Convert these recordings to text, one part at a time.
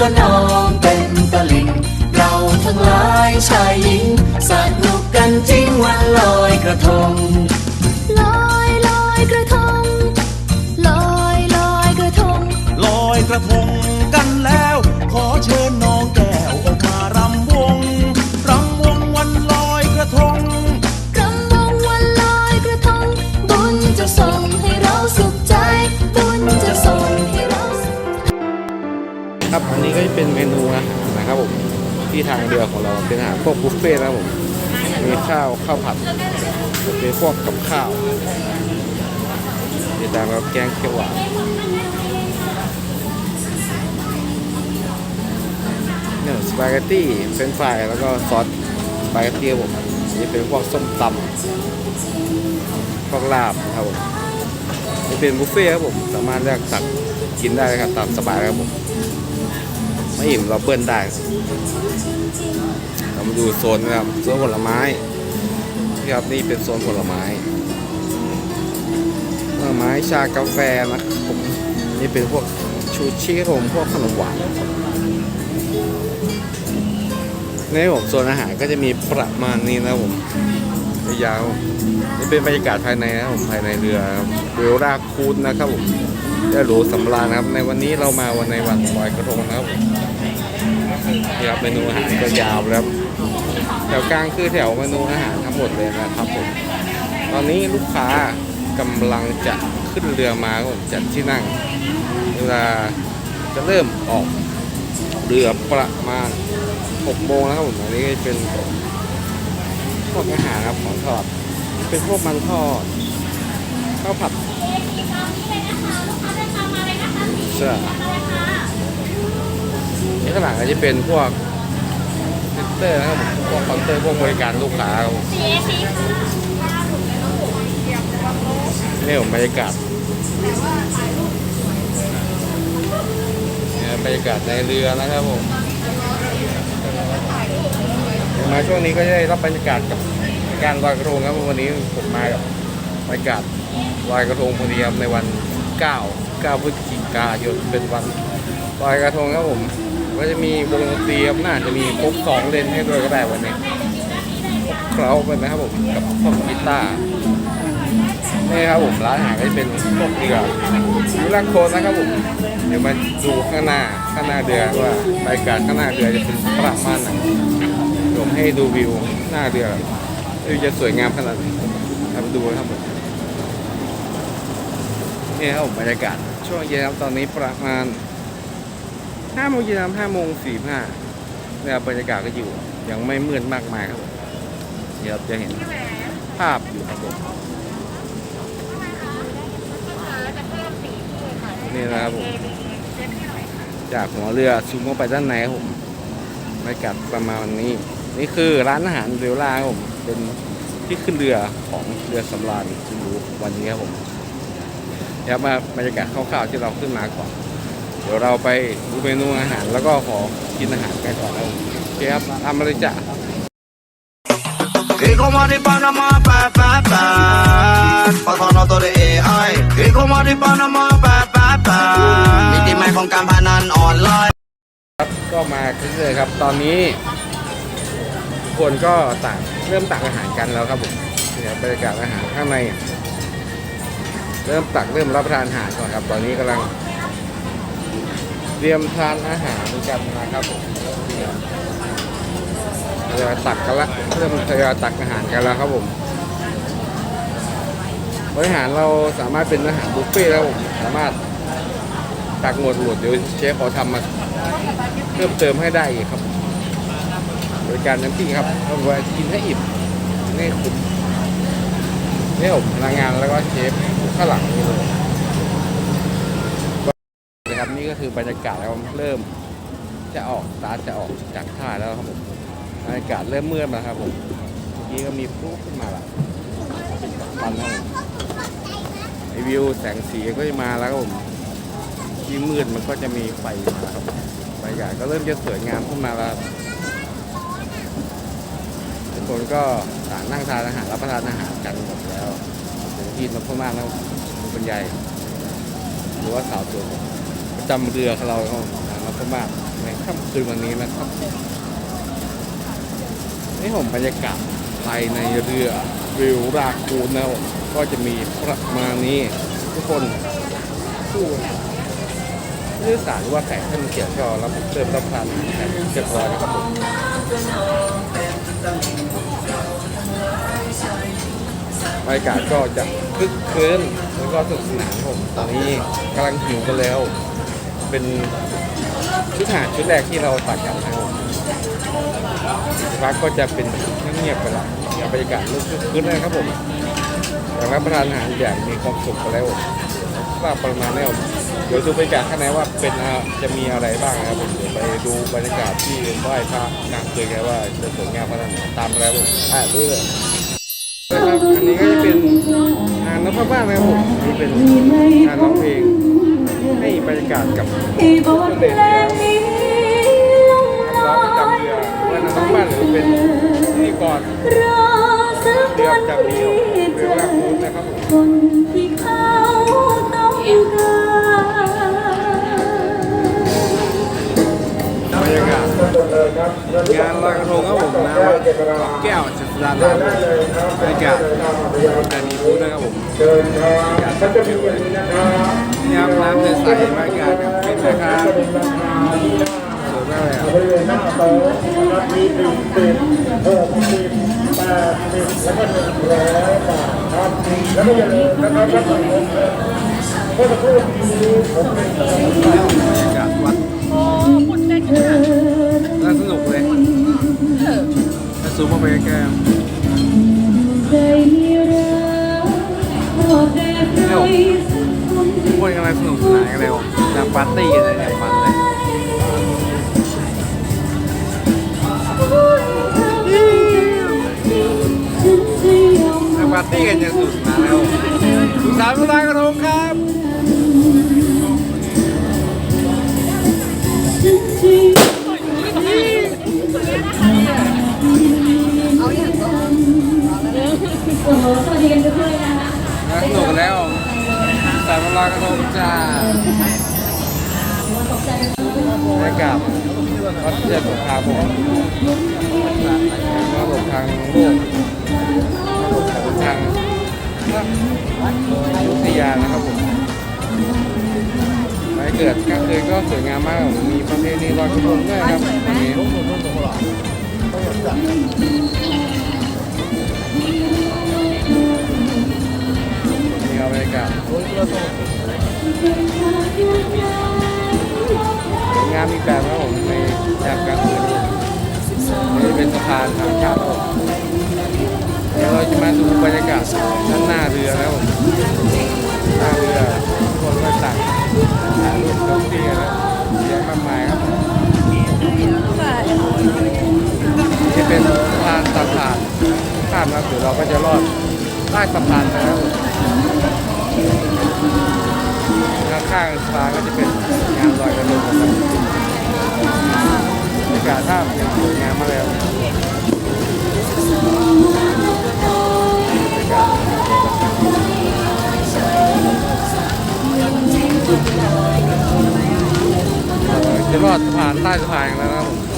ก็น้องเต็มตลิ่ง เราทั้งหลายชายหญิงสนุกกันจริงวันลอยกระทง ลอยลอยกระทง ลอยลอยกระทง ลอยกระทง นี้ก็จะเป็นเมนูนะครับผมที่ทางเรือของเราเป็นอาหารพวกบุฟเฟ่ต์นะครับผมมีข้าวข้าวผัดเป็นพวกกับข้าวติดตามกับแกงเขียวหวานเนี่ยสปาเกตตี้เป็นฟรายแล้วก็ซอสสปาเกตตี้ผมนี่เป็นพวกส้มตำพวกลาบนะครับผมนี่เป็นบุฟเฟ่ต์ครับผมสามารถเลือกตักกินได้เลยครับตามสบายครับผม ไม่อิ่มเราเบิ้ลได้ครับเรามาดูโซนนะครับโซนผลไม้นี่ครับนี่เป็นโซนผลไม้ผลไม้ชากาแฟนะครับผมนี่เป็นพวกชูชีขนมพวกขนมหวานในผมโซนอาหารก็จะมีประมาณนี้นะผมยาวนี่เป็นบรรยากาศภายในนะผมภายในเรือครับเวลราคูดนะครับผมได้หรูสำราญนะครับ ในวันนี้เรามาวันในวันลอยกระทงนะครับผม นี่ครับเมนูอาหารก็ยาวแล้วแถวกลางคือแถวเมนูอาหารทั้งหมดเลยนะครับผมตอนนี้ลูกค้ากำลังจะขึ้นเรือมาครับผมจัดที่นั่ง เวลาจะเริ่มออกเรือประมาณ6โมงแล้วครับผมอันนี้เป็นพวกอาหารครับของทอดเป็นพวกมันทอดข้าวผัดเสื้อนี่ ข้างหลังก็จะเป็นพวกเซ็นเตอร์นะครับผมพวกคอนเตอร์พวกบริการลูกค้าครับผมนี่ผมบรรยากาศเนี่ยบรรยากาศในเรือนะครับผมมาช่วงนี้ก็จะได้รับบรรยากาศกับการลอยกระทงครับวันนี้ผมมากับบรรยากาศลอยกระทงพอดีครับในวัน 9 9พฤศจิกายนเป็นวันลอยกระทงครับผม ก็จะมีวงดนตรีครับน่าจะมีครบสองเลนให้ด้วยก็ได้วันนี้เคล้าไปไหมครับผมกับพวกกีตาร์นี่ครับผมร้านอาหารก็จะเป็นพวกเรือยูรักโคนนะครับผมเดี๋ยวมาดูข้างหน้าข้างหน้าเรือว่าบรรยากาศข้างหน้าเรือจะเป็นประมาณไหนผมให้ดูวิวหน้าเรือวิวจะสวยงามขนาดไหนครับดูครับผมนี่ครับผมบรรยากาศช่วงเย็นครับตอนนี้ประมาณ ห้าโมงเย็นห้าโมงสี่ห้าเนี่ยบรรยากาศก็อยู่ ยังไม่มืดมากมายครับผมเดี๋ยวจะเห็นภาพอยู่ครับผมนี่นะครับผมจากหัวเรือซูมเข้าไปด้านในครับผมบรรยากาศประมาณนี้ นี่คือร้านอาหารเรือล่าครับผมเป็นที่ขึ้นเรือของเรือสำราญจิรูวันนี้ครับผมเดี๋ยวมาบรรยากาศคร่าวๆที่เราขึ้นมาก่อน ดี๋ยวเราไปดูเมนูอาหารแล้วก็ขอกินอาหารกันก่อนนะผมโอเคครับทำมาเลยจ้ะ Que como de Panamá, pa, pa, pa. Pasando todo de AI. Que como de Panamá, pa, pa, pa. มิติใหม่ของการพนันออนไลน์ ครับก็มาขึ้นเลยครับ ตอนนี้ คนก็ต่างเริ่มตักอาหารกันแล้วครับผมเนี่ยบรรยากาศอาหารข้างใน เริ่มตักเริ่มรับประทานอาหารก่อนครับ ตอนนี้กำลัง เตรียมทานอาหารกันนะครับผมเนี่ยทยอยตักกันละเริ่มทยอยตักอาหารกันแล้วครับผมบริหารเราสามารถเป็นอาหารบุฟเฟ่ต์แล้วผมสามารถตักหมดหมดเดี๋ยวเชฟขอทำมาเพิ่มเติมให้ได้อีกครับบริการน้ำที่ครับเอาไว้กินให้อิ่มนี่คุณนี่ผมพนักงานแล้วก็เชฟข้างหลังนี่เลยนะครับนี่ ก็คือบรรยากาศแล้วเริ่มจะออกสตาร์ทจะออกจากท่าแล้วครับผมบรรยากาศเริ่มมืดแล้วครับผมเมื่อกี้ก็มีพลุขึ้นมาละเป็นกับฟันครับผมไอวิวแสงสีก็จะมาแล้วครับผมที่มืดมันก็จะมีไฟมาครับบรรยากาศก็เริ่มจะสวยงามขึ้นมาแล้วทุกคนก็ต่างนั่งทานอาหารรับประทานอาหารกันหมดแล้วเดี๋ยวทีนมาพม่าแล้วคุณบรรยายหรือว่าสาวตัวผม จำเรือของเราครับนางนพมาศในค่ำคืนวันนี้นะครับนี่ผมบรรยากาศภายในเรือวิวราคูนนะครับผมก็จะมีประมาณนี้ทุกคนสู้ผู้โดยสารว่าแขกท่านเขียนก็รับเติมรับพันแขกเรียบร้อยนะครับผมบรรยากาศก็จะคึกคืนแล้วก็สนุกสนานผมตอนนี้กำลังหิวกันแล้ว เป็นชุดอาหารชุดแรกที่เราตักกันนะครับผมพักก็จะเป็นเงียบๆไปละเงียบรรยากาศลุกขึ้นนะครับผมอยากรับประทานอาหารอย่างมีความสุขกันแล้วว่าประมาณนี้ผมเดี๋ยวดูบรรยากาศข้างในว่าเป็นจะมีอะไรบ้างนะครับผมเดี๋ยวไปดูบรรยากาศที่ไหว้พระนางเกยแกว่าจะสวยงามขนาดไหนตามไปแล้วผมอ่าดูเลยนะครับอันนี้ก็จะเป็นงานนพบ้านนะครับผมนี่เป็นงานร้องเพลง ให้บรรยากาศกับที่บทเพลงนี้ลงนักร้องประจำเรือว่าน้องบ้านหรือเป็นพิธีกรรอสักเรือวันประจำเรือเรือจะลากคูนนะครับผมงารบรรยากาศงานลอยกระทงครับผมนะวัดแก้วจัสดารามบรรยากาศแต่มีพูดนะครับผมบรรยากาศแบบวิวเลย นี่ครับน้ำใสๆบรรยากาศแบบฟินนะครับสวยมากเลยอะบรรยากาศวัดน่าสนุกเลยถ้าซูมเข้าไปใกล้ๆใจรักขอแต่ใครสักคนทุก คนกำลังสนุกสนานกันเลยผมจากปาร์ตี้กันเลยเนี่ยมันเลยฉันจะยากปาร์ตี้กันอย่างสนุกสนานแล้วสุสานเวลากระทงครับฉันจะโอ้โหสวัสดีกันทุกคนนะคะสนุกแล้ว สุสานเวลากระทงจ้าบรรยากาศวัดเจ็ดสงครามผมระบบทางโลกระบบทางยุทธยานะครับผมไปเกิดกลางคืนก็สวยงามมากมีประเพณีลอยกระทงด้วยครับวันนี้นี่ครับ บรรยากาศสวยงามอีกแบบครับผมในยามกลางคืนนี่เป็นสะพานทางข้ามครับเดี๋ยวเราจะมาดูบรรยากาศด้านหน้าเรือแล้วผมหน้าเรือคนก็ต่างถ่ายรูปเซลฟี่กันแล้วเยอะมากมายครับจะเป็นสะพานตัดผ่านข้ามแล้วเดี๋ยวเราก็จะลอดใต้สะพานไปแล้วผม ข้างฟ้าก็จะเป็นงานลอยกระทงครับบรรยากาศท่ามยังามมากเลยครับบรรยากาศจะรอดสะพานใต้สะพานแล้วนะครับผม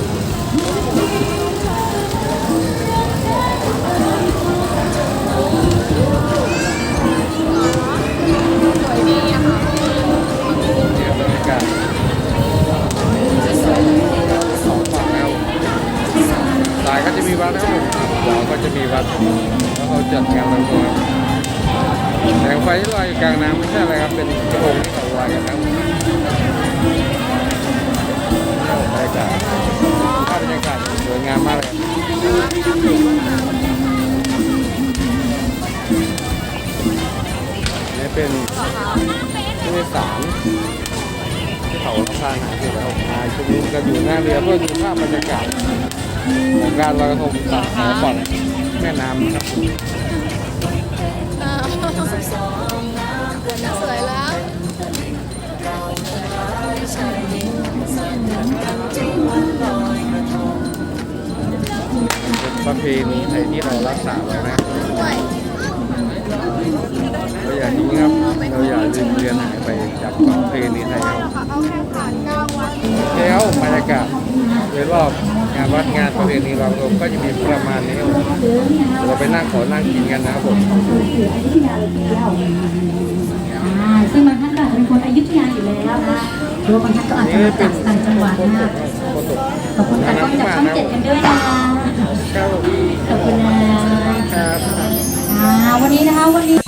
วัดนะครับผมขวาก็จะมีวัดแล้วเขาจัดงานลอยกระทงครับแสงไฟที่ลอยกลางน้ำไม่ใช่อะไรครับเป็นกระทงที่เขาลอยกันครับนี่ครับบรรยากาศภาพบรรยากาศสวยงามมากเลยนี่เป็นผู้โดยสารที่เขาสะพานหาเสร็จแล้วมาชุมนุมกันอยู่หน้าเรือเพื่อดูภาพบรรยากาศ งการลอยกระทงตัดสายก่อนแม่น้ำครับสวยแล้วเป็นประเพณีไทยที่เรารักษาไว้นะด้วยเราอย่าทิ้งครับเราอย่า ลืมเรียนหายไปจากประเพณีไทยครับโอเคครับบรรยากาศโดยรอบงานวัดงานประเพณีลอยกระทงก็จะมีประมาณนี้ครับผมเดี๋ยวเราไปนั่งขอนั่งกินกันนะครับผมอ่าซึ่งบางท่านก็อาจจะเป็นคนอยุธยาอยู่แล้วนะหรือว่าบางท่านก็อาจจะนี่มาเป็จานกต่างจังหวัดนะโคตรขอบคุณตากล้องจากช่องเจ็ดกันด้วยนะครับผมขอบคุณนะครับอ่าวันนี้นะคะวันนี้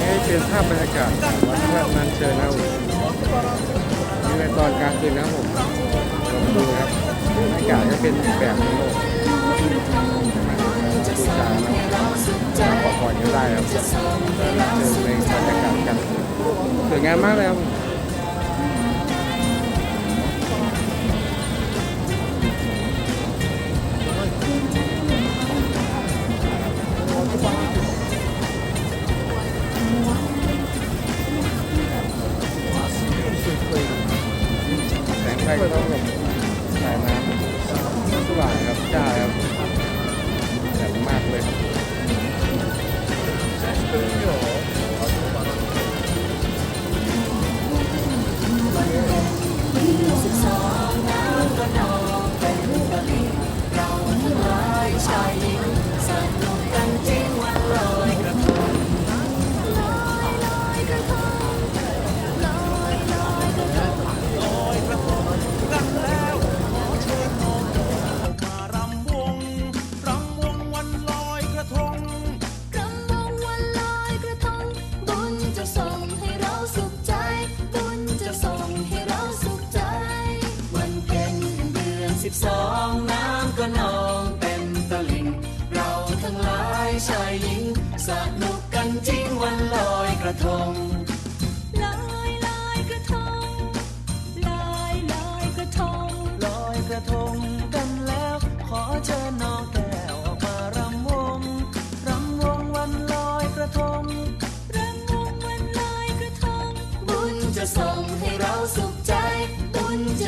นี่เป็นภาพบรรยากาศวัดพระนัน เชิญนะครับผมนี่ในตอนกลางคืนนะครับผมลองดูครับบรรยากาศจะเป็นแบบนี้ครับบูชานะครับขอพรก็ได้ครับเจอในบรรยากาศกันสวยงามมากเลยครับ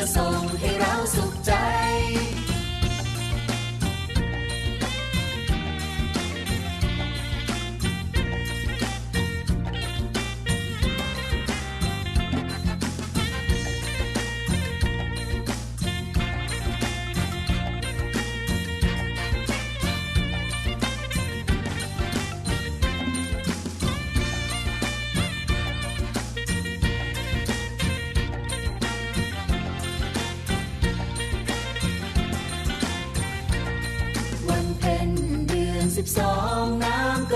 soul.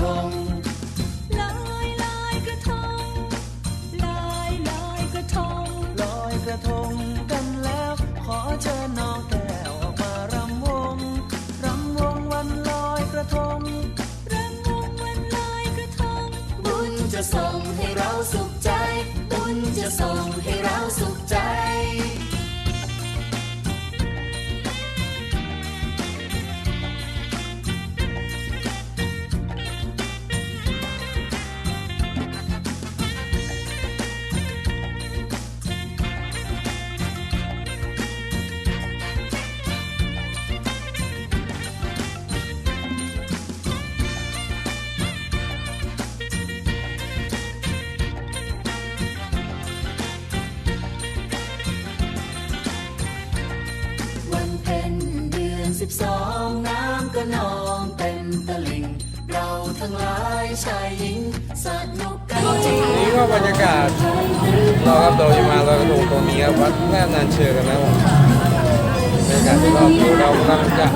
ทงลอยลอยกระทงลอยลอยกระทงลอยกระทงกันแล้ว ขอเชิญน้องแก้วออกมารำวงรำวงวันลอยกระทงรำวงวันลอยกระทงบุญจะส่งให้เราสุขใจ บุญจะส่งให้ สิบสองน้ำก็นองเต็มตลิ่ง เราทั้งหลายชายหญิงสนุกกันนี่ก็บรรยากาศ เราครับโดยมาเราก็ดูตรงนี้ครับวัดแม่นานเชิงกันนะผมบรรยากาศรอบๆตัวเรากำลังจะ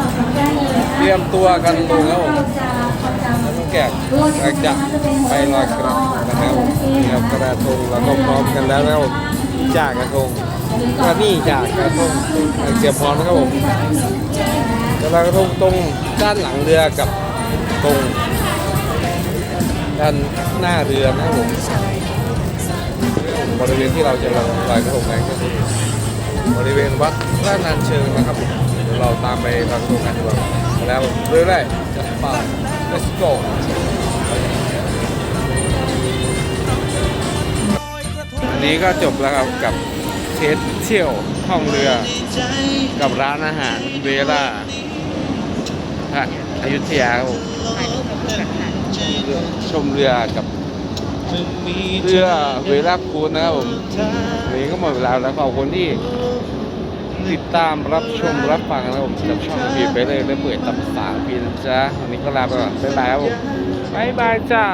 เตรียมตัวกันลงแล้วผมต้องแกะเราจะไปลอยกระทงนะครับนี่ครับกระทงเราก็พร้อมกันแล้วนะครับผมจากกระทงก็นี่จากกระทงเตรียมพร้อมนะครับผม กระทงตรงด้านหลังเรือกับตรง ด้านหน้าเรือนะครับผมบริเวณที่เราจะลอยกระทงกันก็คือบริเวณวัดพระนันเชิงนะครับผมเดี๋ยวเราตามไปลอยกระทงกันดีกว่าแล้วเรื่อยๆจะไป let's go อันนี้ก็จบแล้วครับกับเทสเที่ยวห้องเรือ กับร้านอาหารเวล่าพระอยุธยาชมเรือกับเรือเวลาคูณนะครับผมวันนี้ก็หมดเวลาแล้วขอบคุณที่ติดตามรับชมรับฟังนะครับผมกับช่องพีไปเลยและเปิดตับสามพีนะจ๊ะวันนี้ก็ลาไปก่อนบ๊ายบายครับผมบ๊ายบายจ้า